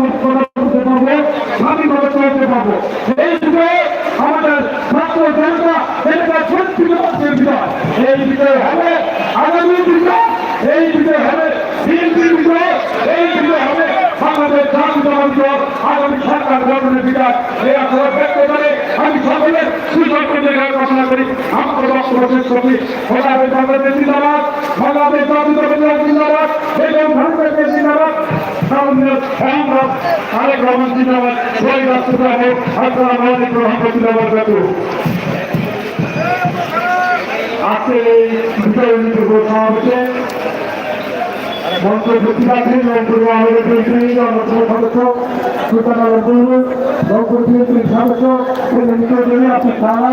বলতে পারব স্বাধীনভাবে চলতে পারব এই যুগে আমাদের ছাত্র জনতা এটা সত্যি বিজয় এই বিজয় হবে আগামী বিজয় এই বিজয় হবে বিএনপির বিজয়, এই বিজয় হবে সরকার গঠনের বিজয় এই আগ্রহ ব্যক্ত করে সুযোগের ঘোষণা করি। আমার বক্তব্য শেষ করছি বাংলাদেশ বাংলাদেশ জিন্দাবাদ। বাংলাদেশ জাতীয় জিন্দাবাদ। এবং ভারতের জিন্দাবাদ। আরেক রহমান জিন্দাবাদ। জয় রাষ্ট্রপ্রভু আসসালামু আলাইকুম রহমতুল্লাহ বরকাতুহ আজকে এই মিত্র সমাবেশে মন্ত্রী সারা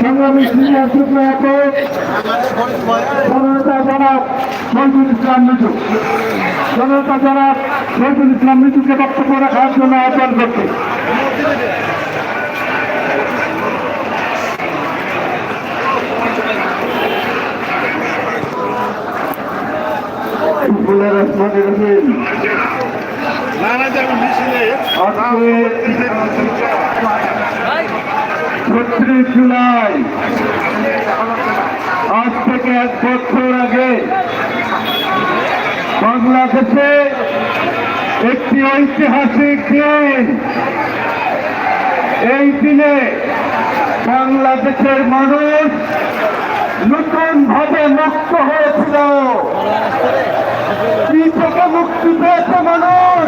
সংগ্রামী সিনিয়র যুগ্ম একক জনতা জনাব শহীদুল ইসলাম মিঠু জনতা জনাব শহীদুল ইসলাম মিঠুকে বক্তব্য রাখার জন্য আহ্বান করছি ফুলের আসমানে রহিম নানা যাবে মিছিলে ছত্রিশ জুলাই। আজ থেকে এক বছর আগে বাংলাদেশে একটি ঐতিহাসিক দিন। এই দিনে বাংলাদেশের মানুষ নতুন ভাবে মুক্ত হয়েছিল। কি থেকে মুক্তি পেয়েছে মানুষ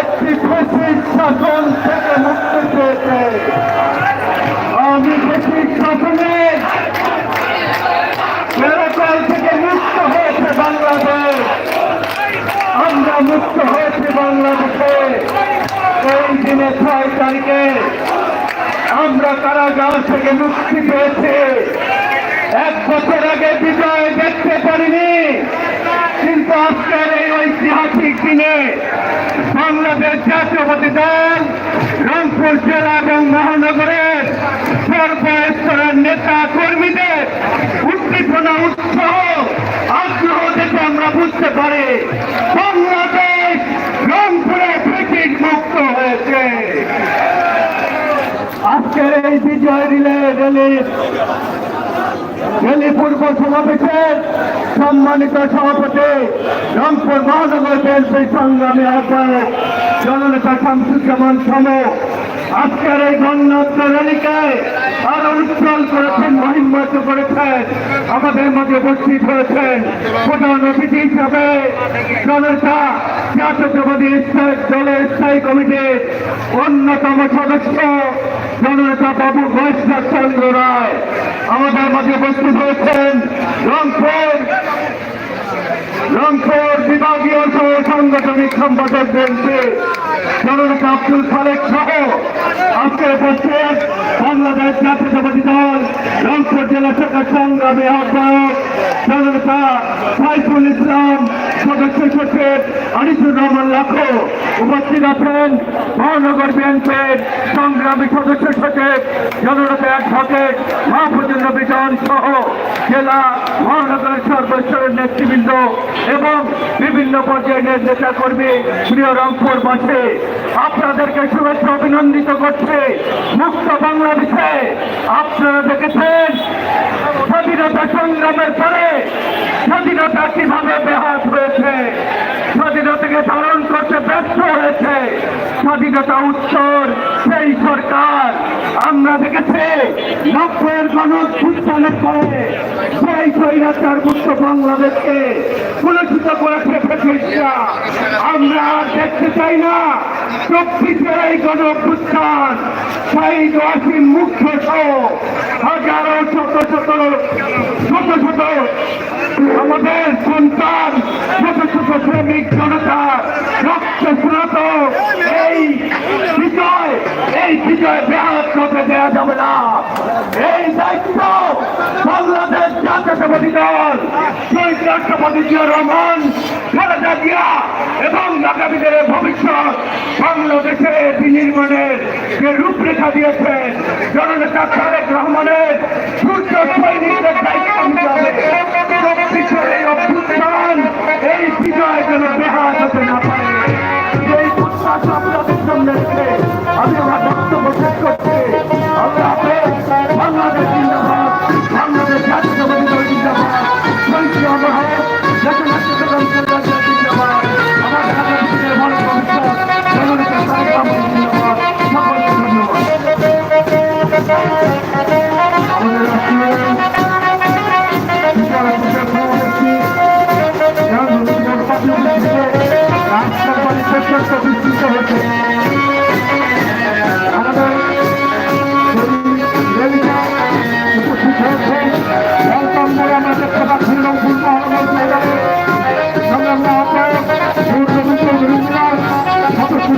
একটি ফেসিক শাসন থেকে আমি ফেসিক শাসনে কেরকল থেকে মুক্ত হয়েছে বাংলাদেশ। আমরা মুক্ত হয়েছি বাংলাদেশে। এই দিনে ছয় তারিখে আমরা কারাগার থেকে মুক্তি পেয়েছি। এক বছর আগে বিজয় দেখতে পারিনি। কিন্তু আজকের এই ঐতিহাসিক দিনে বাংলাদেশ জাতীয়বাদী দল রংপুর জেলা এবং মহানগরের সর্বস্তরের নেতা কর্মীদের উদ্দীপনা, উৎসাহ, আগ্রহ দেখে আমরা বুঝতে পারি বাংলাদেশ রংপুরে ব্রিটিশ মুক্ত হয়েছে। আজকের এই বিজয় রিলে র্যালি র্যালি পূর্ব সমাবেশের সম্মানিত সভাপতি রংপুর মহানগর বিএনপি সংগ্রামী আহ্বায়ক জননেতা শামসুজ্জামান সম। আজকের এই গণনাট্য র্যালিকে আরও উজ্জ্বল করেছেন মহিমাত করেছেন, আমাদের মধ্যে উপস্থিত হয়েছেন। প্রধান অতিথি হিসাবে জনতা, জাতীয়তাবাদী স্থায়ী দলের স্থায়ী কমিটির অন্যতম সদস্য জননেতা বাবু বৈষ্ণব চন্দ্র রায়। আমাদের মাঝে উপস্থিত হয়েছেন রংপুর রংপুর বিভাগীয় সহ সাংগঠনিক সম্পাদক বলছে, জননেতা আব্দুল খালেক সহ আজকে উপস্থিত বাংলাদেশ জাতীয়তাবাদী দল, রংপুর জেলা শাখার সংগ্রামী আহ্বায়ক জননেতা সাইফুল ইসলাম, সদস্য সচিব আনিসুর রহমান লাখো উপস্থিত আছেন মহানগর বিএনপির সংগ্রামী সদস্য সচিব, জননেতা অ্যাডভোকেট মাহফুজুল নবী সহ জেলা মহানগরের সর্বস্তরের নেতৃবৃন্দ এবং বিভিন্ন পর্যায়ের নেতা কর্মী প্রিয় রংপুর বাসে। আপনাদেরকে শুভেচ্ছা অভিনন্দিত করছে মুক্ত বাংলাদেশে। আপনারা দেখেছেন স্বাধীনতা সংগ্রামের পরে স্বাধীনতা কীভাবে বেহাত হয়েছে। স্বাধীনতাকে ধারণ করতে ব্যর্থ হয়েছে। স্বাধীনতা উত্তর, সেই সরকার আমরা দেখেছি নব্বইয়ের গণভুত্থানের পরে সেই স্বৈরাচার মুক্ত বাংলাদেশকে কুলসিত করেছে ব্রিটিশরা আমরা দেখতে চাই না, চব্বিশের এই গণভুত্থান সেই ওয়াসিম মুখ্য হাজারো শত শত যাবে না এই দায়িত্ব বাংলাদেশ জাতীয়তাবাদী দল, শহীদ রাষ্ট্রপতি জিয়া রহমান খালেদা জিয়া এবং আগামী ভবিষ্যৎ বাংলাদেশে বিনির্মাণের যে রূপরেখা দিয়েছে, জননেতা তারেক রহমানের সূর্য সৈনিকদের দায়িত্ব এই অভ্যুত্থান, এই বিজয় যেন বেহাত হতে না পারে। আমি আমার বক্তব্য শেষ করছি।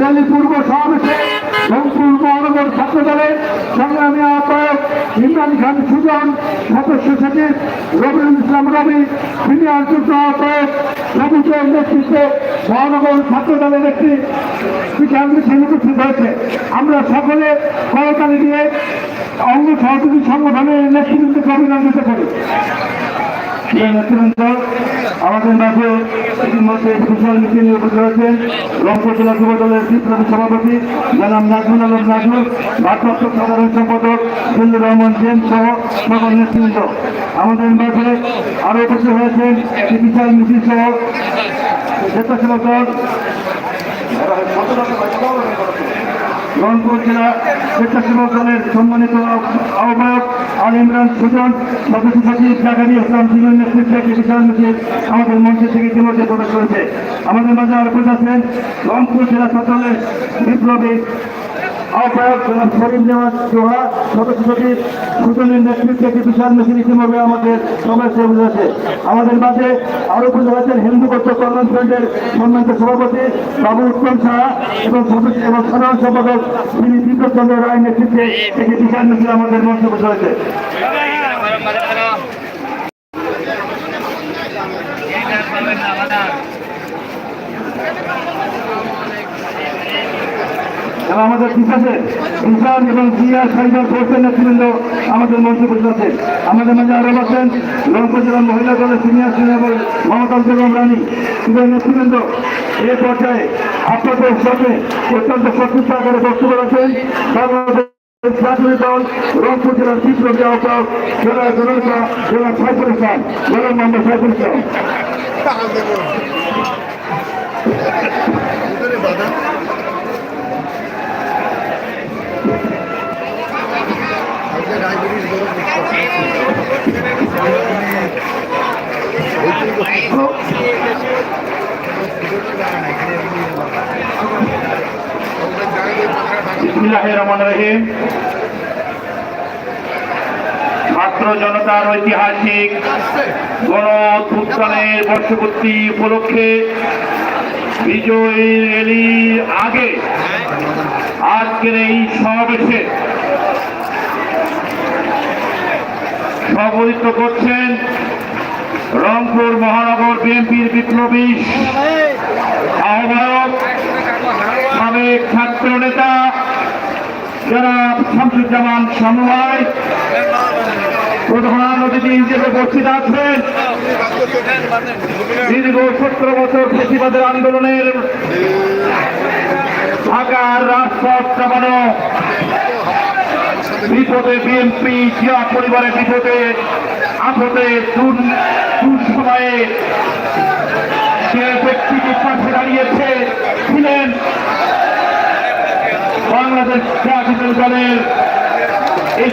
র্যালি পূর্ব সমাবেশে রংপুর মহানগর ছাত্র দলের সংগ্রামী আহ্বায়ক ইমরান খান সুজন, সদস্য সচিব রবিউল ইসলাম রবি, সিনিয়র যুদ্ধ আহ্বায়ক সবুজের নেতৃত্বে মহানগর ছাত্র দলের একটি বিশাল মিছিল উপস্থিত হয়েছে। আমরা সকলে করতালি দিয়ে অঙ্গ সহযোগী সংগঠনের নেতৃবৃন্দকে অভিনন্দিত করি। এই নেতৃবৃন্দ আমাদের মাঝে ইতিমধ্যে বিশাল মিছিল উপস্থিত হয়েছেন রংপুর জেলা যুব দলের সভাপতি জনাব নাজমুল আলম নাজমুল ভারপ্রাপ্ত সাধারণ সম্পাদক জিল্লুর রহমান জেন সহ সকল নেতৃবৃন্দ আমাদের মাঝে আরও উপস্থিত স্বেচ্ছাসেবক দল। রংপুর জেলা স্বেচ্ছাসেবক দলের সম্মানিত আহ্বায়ক আল ইমরান সুজন, সদস্য সচিব জাকারি ইসলাম জীবন নেতৃত্বে বিশাল মিছিল আমাদের মঞ্চে থেকে ইতিমধ্যে প্রবেশ করেছে। আমাদের মাঝে আরও আছেন রংপুর জেলা ছাত্রদলের বিপ্লবী আহ্বায়ক জনাব শরীফ নেওয়াজ জোহা সদস্য সচিব সুজনের নেতৃত্বে একটি বিশাল মিছিল ইতিমধ্যে আমাদের সমাবেশে বুঝেছে আমাদের মাঝে আরও পুজো হয়েছেন হিন্দু গত্র কল্যাণ ফ্রেন্ডের সম্মানিত সভাপতি বাবু উত্তম সাহা এবং এবং সাধারণ সম্পাদক তিনি বিপ্লব চন্দ্র রায় নেতৃত্বে একটি বিশাল মিছিল আমাদের মঞ্চে বসে হয়েছে এবং আমাদের বিকাশে ইনসান এবং জিয়া সাইবার ফোর্সের নেতৃবৃন্দ আমাদের বসে আছেন আমাদের মাঝে আরও আছেন রংপুর জেলার মহিলা দলের সিনিয়র সিনিয়র মমতা বেগম রানী। সুদের নেতৃবৃন্দ এ পর্যায়ে আপনাদের সাথে অত্যন্ত সত্যিত আকারে বক্তব্য রাখেন। বাংলাদেশ জাতীয় ছাত্র জনতার ঐতিহাসিক গণ অভ্যুত্থানের বর্ষপূর্তি উপলক্ষে বিজয়ী র্যালির আগে আজকের এই সমাবেশে সভাপতিত্ব করছেন রংপুর মহানগর বিএনপির বিপ্লবী আহ্বায়ক, সাবেক ছাত্র নেতা যারা শামসুজ্জামান সময় প্রধান অতিথি হিসেবে উপস্থিত আছেন। দীর্ঘ সতেরো বছর প্রতিবাদের আন্দোলনের ঢাকার রাজপথ চাপানো বিপদে বিএনপি, জিয়া পরিবারের বিপদে, আপদে সময়ে যে ব্যক্তিটি পাশে দাঁড়িয়েছে, ছিলেন বাংলাদেশ জাতীয় দলের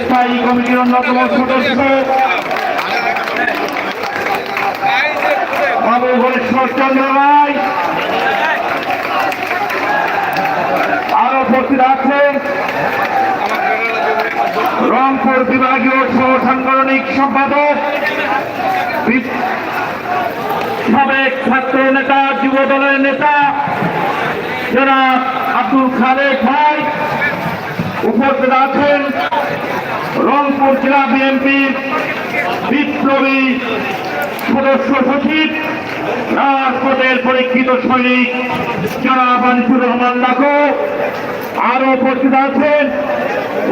স্থায়ী কমিটির অন্যতম সদস্য। বাবু হরিশ চন্দ্র রায় রংপুর বিভাগীয় সহ সাংগঠনিক সম্পাদক সাবেক ছাত্র নেতা যুব দলের নেতা যারা আব্দুল খালেক ভাই, উপস্থিত আছেন রংপুর জেলা বিএনপির বিপ্লবী সদস্য সচিব রাজপথের পরীক্ষিত সৈনিক জনাব আনিসুর রহমান লাখো আরও উপস্থিত আছেন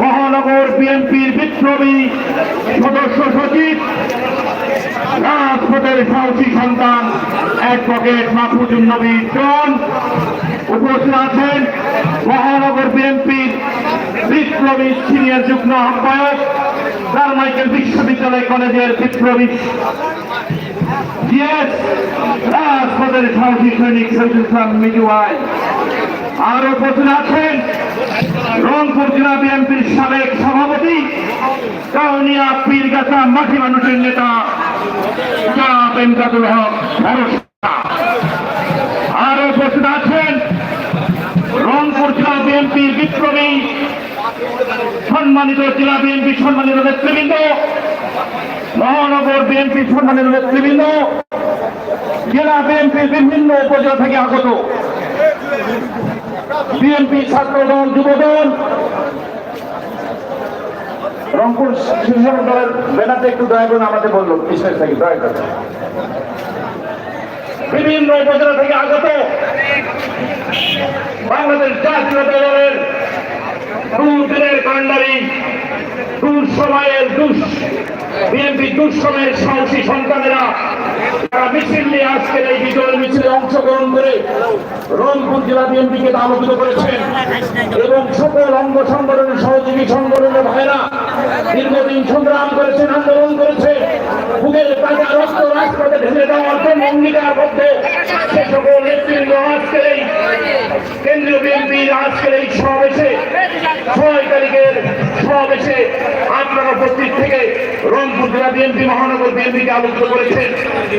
মহানগর বিএনপির বিপ্লবী সদস্য সচিব। রাজপথের সাহসী সন্তান অ্যাডভোকেট মাহফুজুল নবী জন উপস্থিত আছেন মহানগর বিএনপির বিপ্লবী সিনিয়র যুগ্ম আহ্বায়ক কারমাইকেল বিশ্ববিদ্যালয় কলেজের বিপ্লবী জিএস রাজপথের সাহসী সৈনিক শহীদুল ইসলাম মিজুয়াই আর উপস্থিত আছেন রংপুর জেলা বিএনপির সাবেক সভাপতি, কাউনিয়া পীরগাছা মাটি মানুষের নেতা এমদাদুল হক ভরসা। আর আছেন রংপুর জেলা বিএনপির বিপ্লবী, সম্মানিত জেলা বিএনপি সম্মানিত নেতৃবৃন্দ, মহানগর বিএনপি সম্মানিত নেতৃবৃন্দ। জেলা বিএনপির বিভিন্ন উপজেলা থেকে আগত। বিএনপি ছাত্র দল যুব দল রংপুর শিশু দলের ব্যানারটা একটু দয়া করে আমাদের বলল বিশেষ থেকে দয়া করে। বিভিন্ন উপজেলা থেকে আগত বাংলাদেশ জাতীয় দলের দুদিনের কান্ডারি দুঃসময়ের দুঃ বিএনপি দুঃসময়ের সাহসী সন্তানেরা তারা মিছিল নিয়ে আজকের এই বিজয় মিছিলে অংশগ্রহণ করে রংপুর জেলা বিএনপিকে আলোকিত করেছেন। এবং সকল অঙ্গ সংগঠনের সহযোগী সংগঠনের ভাইরা দীর্ঘদিন সংগ্রাম করেছেন, আন্দোলন করেছে বুকের তাজা রক্ত রাজপথে ঢেলে দেওয়ার জন্য অঙ্গীকারবদ্ধ সে সকল নেতৃবৃন্দ আজকের এই কেন্দ্রীয় বিএনপির আজকের এই সমাবেশে ছয় তারিখের সমাবেশে আপনারা উপস্থিত থেকে রংপুর জেলা বিএনপি, মহানগর বিএনপিকে আলোচিত করেছেন।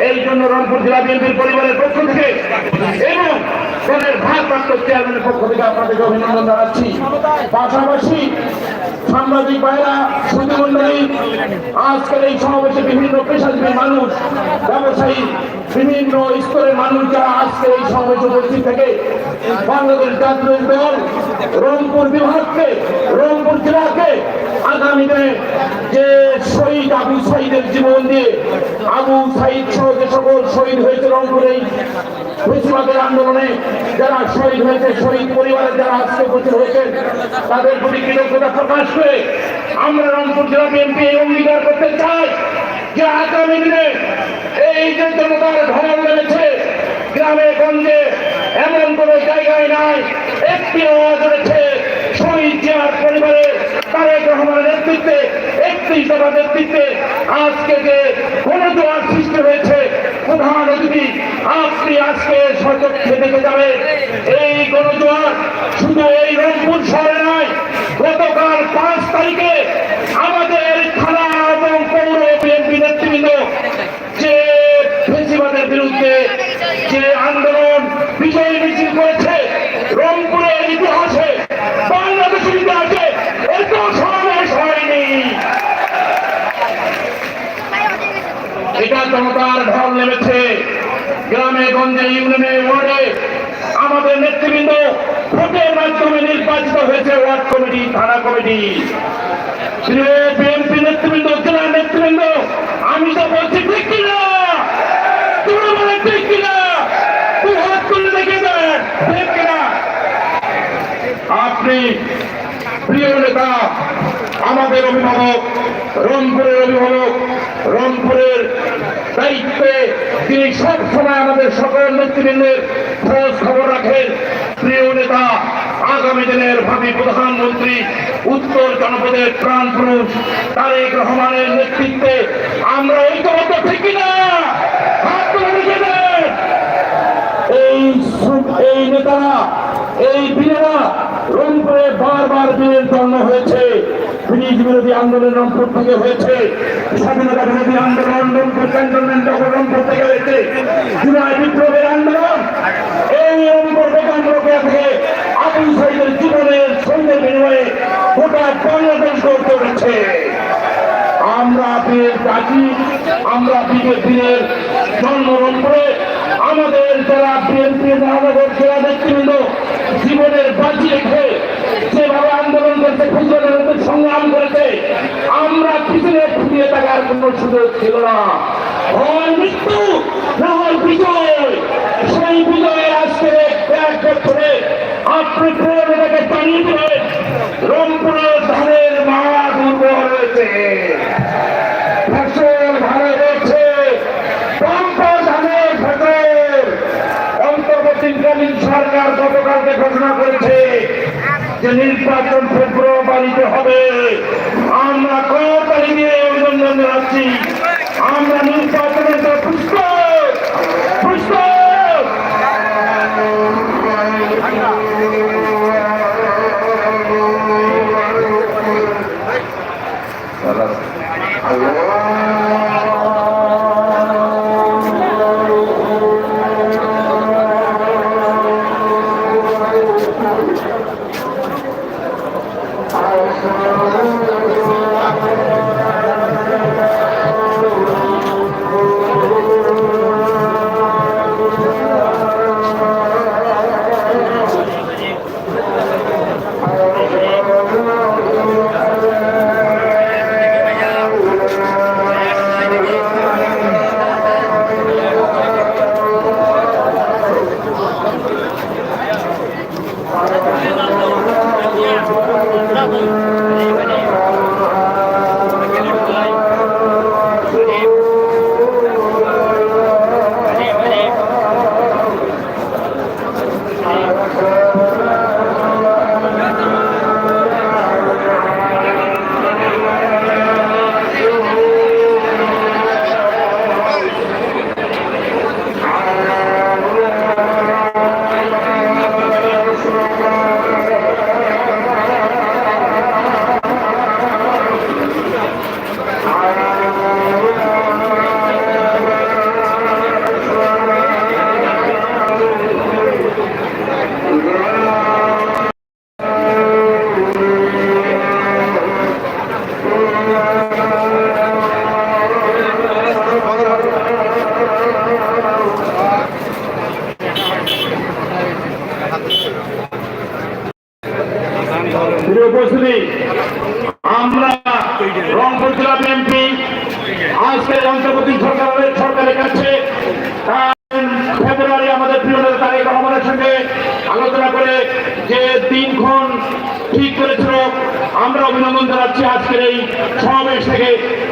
এই জন্য রংপুর জেলা বিএনপির পরিবারের পক্ষ থেকে এবং দলের ভারপ্রাপ্ত চেয়ারম্যানের পক্ষ থেকে আপনাদেরকে অভিনন্দন জানাচ্ছি। পাশাপাশি সাংবাদিক ভাইরা সুধীমণ্ডলী আজকের এই সমাবেশে বিভিন্ন পেশাজীবী মানুষ, ব্যবসায়ী বিভিন্ন স্তরের মানুষ যারা আজকে এই সমাবেশে উপস্থিত থেকে, বাংলাদেশ জাতীয় দল রংপুর বিভাগকে, রংপুর জেলাকে আগামী দিনে যে শহীদ আবু সাইদের জীবন দিয়ে আবু সাইদ সহ যে সকল শহীদ হয়েছে রংপুরে বেশিরভাগের আন্দোলনে যারা শহীদ হয়েছে, শহীদ পরিবারের যারা আজকে উপস্থিত হয়েছেন তাদের প্রতি কৃতজ্ঞতা প্রকাশ করে আমরা রংপুর জেলা বিএনপি অঙ্গীকার করতে চাই। যে আগামী দিনে এই যে জনতার নেমেছে গ্রামে, গঞ্জে, এমন কোনো জায়গায় নাই। একটি আওয়াজ উঠেছে শহীদ জিয়ার তারেক রহমানের নেতৃত্বে দফার নেতৃত্বে আজকে যে গণজোয়ার সৃষ্টি হয়েছে, প্রধান অতিথি, আপনি আজকে সচক্ষে দেখে যাবেন। এই গণজোয়ার শুধু এই রংপুর শহরে নয়, গতকাল পাঁচ তারিখে আমাদের থানা নেতৃবৃন্দ যে ফেসিবাদের বিরুদ্ধে যে আন্দোলন বিজয় মিছিল করেছে, রংপুরের ইতিহাসে বাংলাদেশের ইতিহাসে, এত সমাবেশ হয়নি। এটা জনতার ঢল নেমেছে। গ্রামে, গঞ্জে, ইউনিয়নে, ওয়ার্ডে আমাদের নেতৃবৃন্দ ভোটের মাধ্যমে নির্বাচিত হয়েছে ওয়ার্ড কমিটি, থানা কমিটি। বিএনপি নেতৃবৃন্দ, জেলা নেতৃবৃন্দ আমি তো বলছি ঠিক কিনা? তোমরা বলে ঠিক কিনা? তুই হাত তুলে দেখে দেন ঠিক কিনা? আপনি, প্রিয় নেতা, আমাদের অভিভাবক, রংপুরের অভিভাবক, রংপুরের দায়িত্বে তিনি সব সময় আমাদের সকল নেতৃবৃন্দের খোঁজ খবর রাখেন। প্রিয় নেতা আগামী দিনের ভাবি প্রধানমন্ত্রী, উত্তর জনপদের প্রাণ পুরুষ তারেক রহমানের নেতৃত্বে আমরা ঐক্যবদ্ধ, ঠিক না এই এই নেতারা, এই বীরেরা রংপুরে বারবার বীরের জন্ম হয়েছে। ব্রিটিশ বিরোধী আন্দোলন রংপুর থেকে হয়েছে। স্বাধীনতা বিরোধী আন্দোলন রংপুর ক্যান্টনমেন্ট রংপুর থেকে হয়েছে, জুলাই বিপ্লবের আন্দোলন, এই রংপুর থেকে। আবুল সাইদের জীবনের সঙ্গে বিনিময়ে গোটা বাংলাদেশ গড়ে তুলেছে। আমরা বীর ডাকি আমরা দিনের জন্মগ্রহণ করে আমাদের যারা বিএনপি আমাদের জেলা নেতৃবৃন্দ জীবনের বাজি রেখে যেভাবে আন্দোলন করতে ফুটবলের সংগ্রাম করেছে, আমরা পিছনে ফিরিয়ে থাকার কোনো সুযোগ ছিল না। হয় মৃত্যু, না হয় বিজয়। সেই বিজয়ে আজকে এক বছরে আপনি প্রেরণাকে জানিয়ে দিলেন রংপুরের ধানের মারা দুর্বল রয়েছে। ফসল ভালো রয়েছে পম্পা ধানের ফসল অন্তর্বর্তীকালীন সরকার গতকালকে ঘোষণা করেছে যে নির্বাচন ফেব্রুয়ারিতে হবে।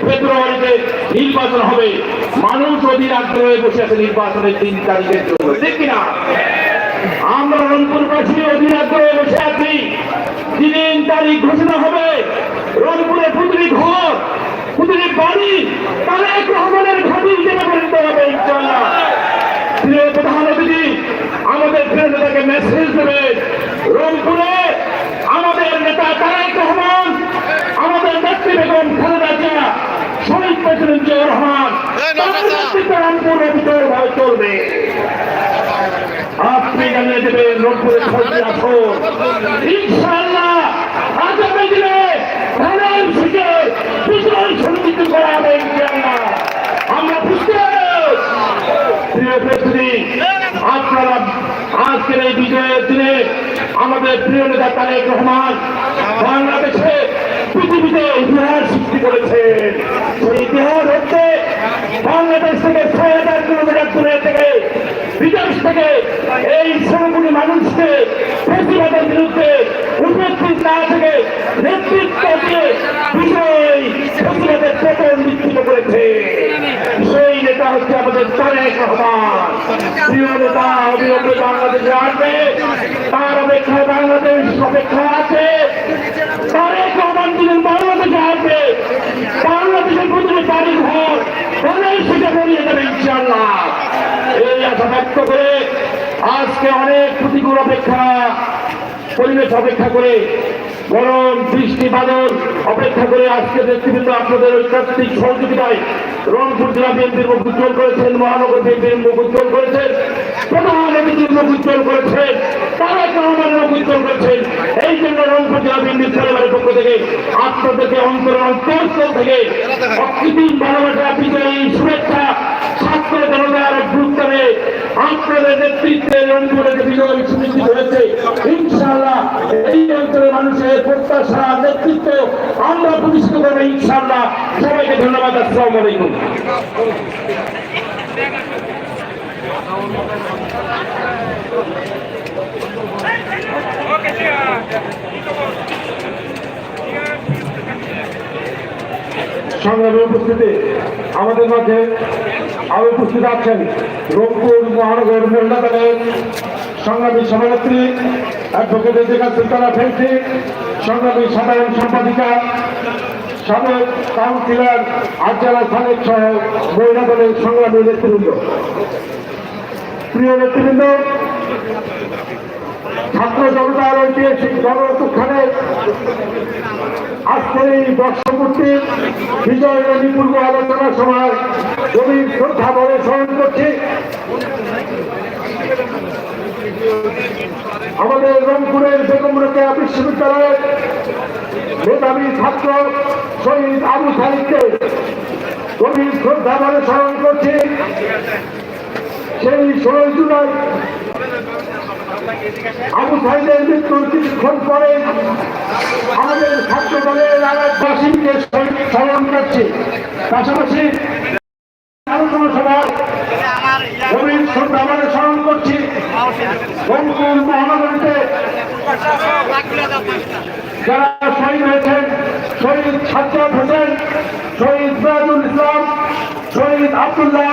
ফেব্রুয়ারিতে নির্বাচন হবে। মানুষ অধীর আগ্রহে বসে আছে নির্বাচনের তিন তারিখের জন্য। ঠিক কিনা? আমরা রংপুরবাসী অধীর আগ্রহে বসে আছি। দিন তারিখ ঘোষণা হবে। রংপুরে প্রতিটি ঘর প্রতিটি বাড়ি তারেক রহমানের ঘাটি হিসেবে পরিণত হবে ইনশাল্লাহ প্রিয় প্রধান অতিথি আমাদের প্রিয় নেতাকে মেসেজ দেবে। রংপুরে আমাদের নেতা তারেক রহমান আমাদের নেত্রী বেগম খালেদা জিয়া শহীদ প্রেসিডেন্ট জিয়া রহমান রংপুরে চলবে আপনি জানিয়ে দেবেন আগামী দিনে থেকে বিজয় সুনিশ্চিত করা হবে আমরা বুঝতে আপনারা আজকের এই বিজয়ের দিনে আমাদের প্রিয় নেতা তারেক রহমান বাংলাদেশে পৃথিবীতে ইতিহাস সৃষ্টি করেছেন। সেই ইতিহাস হচ্ছে বাংলাদেশ থেকে ছয় হাজার কিলোমিটার দূরে থেকে বিদেশ থেকে এই শ্রমগুলি মানুষকে প্রতিবাদের বিরুদ্ধে উপস্থিত না থেকে নেতৃত্ব দিয়ে বিষয় ফেসিবাদের পেটন বিচ্ছিন্ন করেছে। সেই নেতা হচ্ছে আমাদের তারেক রহমান। প্রিয় নেতা অবিলম্বে বাংলাদেশে আসবে। তার অপেক্ষায় বাংলাদেশ অপেক্ষা আছে। তারেক রহমান যিনি বাংলাদেশে আসবে। বাংলাদেশের প্রতিটি বাড়ি ঘর বাংলাদেশ সেটা বেরিয়ে যাবে ইনশাল্লাহ এই আশা ব্যক্ত করে আজকে অনেক প্রতিকূল অপেক্ষা পরিবেশ অপেক্ষা করে, গরম, বৃষ্টি, বাদল অপেক্ষা করে আজকে নেতৃবৃন্দ আপনাদের ঐকাত্মিক সহযোগিতায় রংপুর জেলা বিএনপির মুখ উজ্জ্বল করেছেন, মহানগর বিএনপির মুখ উজ্জ্বল করেছেন, প্রধান অতিথির মুখ উজ্জ্বল করেছেন তারা রহমানের মুখ উজ্জ্বল করেছেন। এই জন্য রংপুর জেলা বিএনপির পরিবারের পক্ষ থেকে, আপনাদেরকে অন্তর অন্তরস্থল থেকে অকৃত্রিম ভালোবাসা, বিজয়ী শুভেচ্ছা ছাত্র জনতার ভ্যুত্থানে আপনাদের নেতৃত্বে রংপুরে যে বিজয় সুনিশ্চিত হয়েছে। ইনশাআল্লাহ এই অঞ্চলের মানুষের প্রত্যাশা, নেতৃত্ব আমরা প্রতিষ্ঠিত করব ইনশাআল্লাহ। সবাইকে ধন্যবাদ, আসসালামু আলাইকুম। সংগ্রামী উপস্থিতি, আমাদের মাঝে আরও উপস্থিত আছেন রংপুর মহানগর মহিলা দলের সংগ্রামী সভানেত্রী অ্যাডভোকেট এদিকা সুলতানা ফেন্সি সংগ্রামী সাধারণ সম্পাদিকা, সাবেক কাউন্সিলর আজ্জালা সালেক সহ মহিলা দলের সংগ্রামী নেতৃবৃন্দ। প্রিয় নেতৃবৃন্দ, ছাত্র জনতার ঐতিহাসিক গণঅভ্যুত্থানে আজকের এই বর্ষপূর্তি বিজয় নদী পূর্ব আলোচনার সময় গভীর শ্রদ্ধা বলে স্মরণ করছি। আমাদের রংপুরের বেগম রোকেয়া বিশ্ববিদ্যালয়ের মেধাবী ছাত্র শহীদ আবু সাহিদকে গভীর শ্রদ্ধা বলে স্মরণ করছি। সেই ষোলোই জুলাই আবু সাইদের মৃত্যুর কিছুক্ষণ পরে আমাদের ছাত্র দলের আরেকবাসীকে স্মরণ করছি পাশাপাশি স্মরণ করছি। রংপুর শহীদ ছাত্র হোসেন, শহীদ ইসলাম, শহীদ আব্দুল্লাহ